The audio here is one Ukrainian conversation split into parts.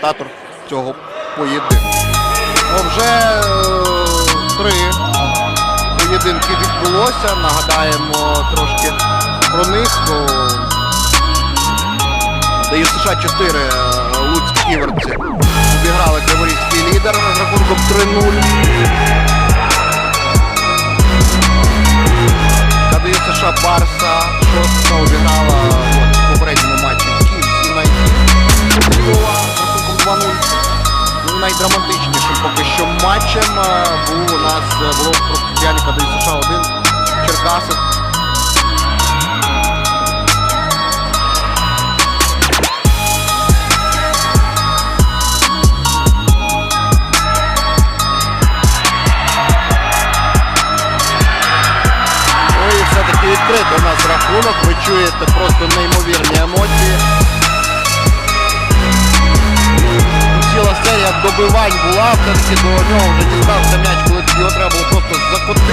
коментатор цього поєдинку. Ну, вже е, три поєдинки відбулося. Нагадаємо трошки про них. Даю США 4 е, Луцькі ківерці обіграли Криворізький лідер з рахунком 3-0. КДЮ США Барса було в протистоянні КДЮ США 1 Черкаси. Ну і все-таки відкритий у нас рахунок. Ви чуєте просто неймовірні емоції. Ціла серія добивань була, все-таки до нього вже дістався м'яч, коли його треба було просто закотити.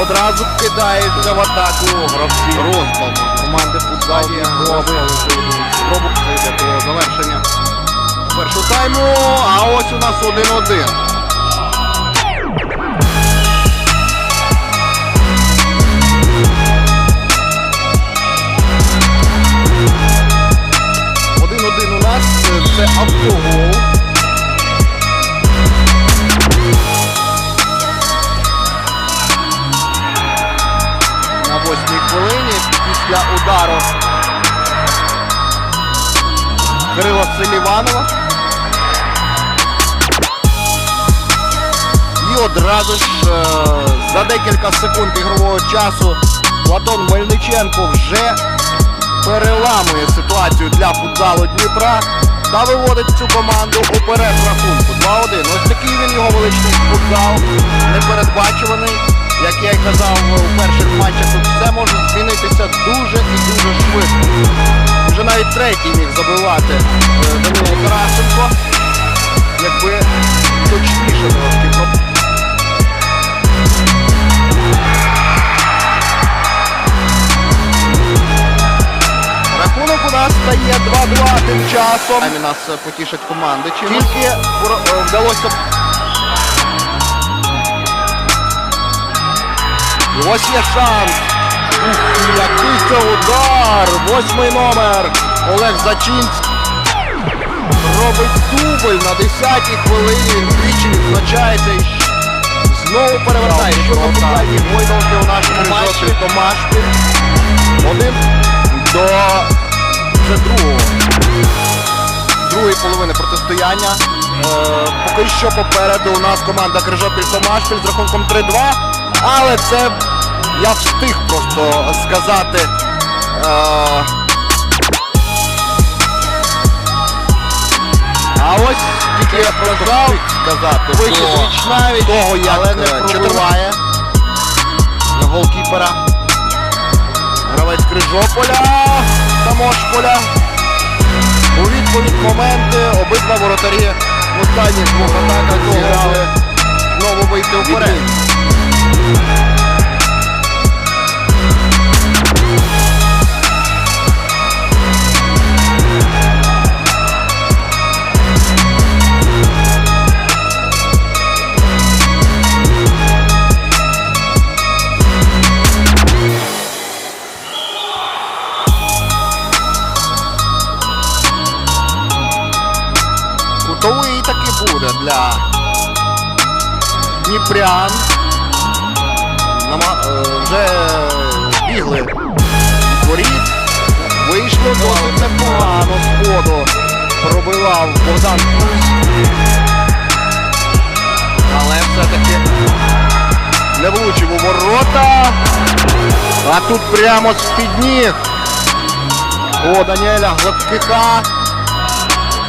Одразу кидається в атаку. Гравці. Розбаву команди футзалі. Спробу це йде до завершення тайму. А ось у нас 1-1. Один-один у нас це автогол. на восьмій хвилині після удару Кирила Селіванова. Одразу ж е, за декілька секунд ігрового часу Платон Мельниченко вже переламує ситуацію для футзалу Дніпра та виводить цю команду уперед рахунку. 2-1. Ось такий він його величний футзал, непередбачуваний. Як я й казав у перших матчах, тут все може змінитися дуже і дуже швидко. Вже навіть третій міг забивати е, Данило Тарасенко. Якби точніше трошки нас стає 2-2 тим часом. Самі нас е, потішать команди. Тільки е, вдалося. І ось є шанс. Ух, який це удар! Восьмий номер. Олег Зачинський. Робить дубль на 10-й хвилині. Двічі відзначається і знову перевертає. Що на футбольній гойдалки у нашому матчі. Томашпіль. Один до вже другого. Другої половини протистояння. Е, поки що попереду у нас команда Крижопіль Томашпіль з рахунком 3-2. Але це я встиг просто сказати. Е, а ось тільки я сказав сказати. Вихід віч навіть того, як але не пробиває голкіпера. Гравець Крижополя, Самошполя. У відповідь моменти обидва воротарі в останніх двох атаках зіграли Кутовий таки буде для Дніпрян. Нама... е, вже бігли воріт. Вийшло досить непогано з ходу. Пробивав Богдан Кузь. Але все-таки не влучив у ворота. А тут прямо з-під ніг. У Даніеля Гладкиха.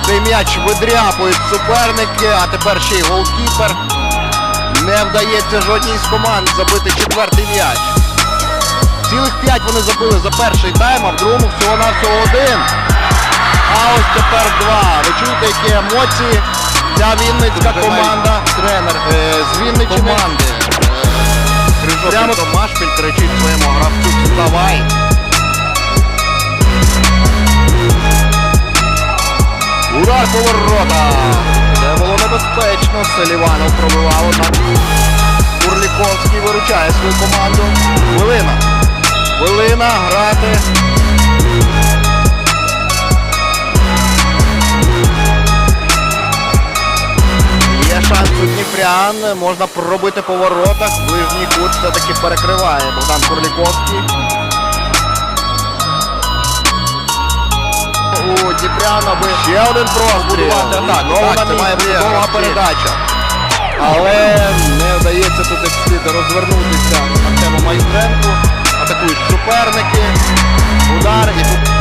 Цей м'яч видряпують суперники, а тепер ще й голкіпер. Не вдається жодній з команд забити четвертий м'яч. Цілих 5 вони забили за перший тайм, а в другому всього-навсього один. А ось тепер два. Ви чуєте, які емоції? Ця Вінницька команда. Тренер е, з Вінниччини. команди. Крижок Прямо-. Домашпіль кричить своєму гравцю «Вставай!» Удар поворота. Це було небезпечно. Селіванов пробивав однак. Курліковський виручає свою команду. Хвилина. Хвилина грати. Є шанс у Дніпрян. Можна пробити по воротах. Ближній кут все-таки перекриває Богдан Курліковський. У Дніпряна би ще один простріл. Знову на місці, довга передача. Але не вдається тут слід розвернутися Артему Майстренку. Атакують суперники. Удар і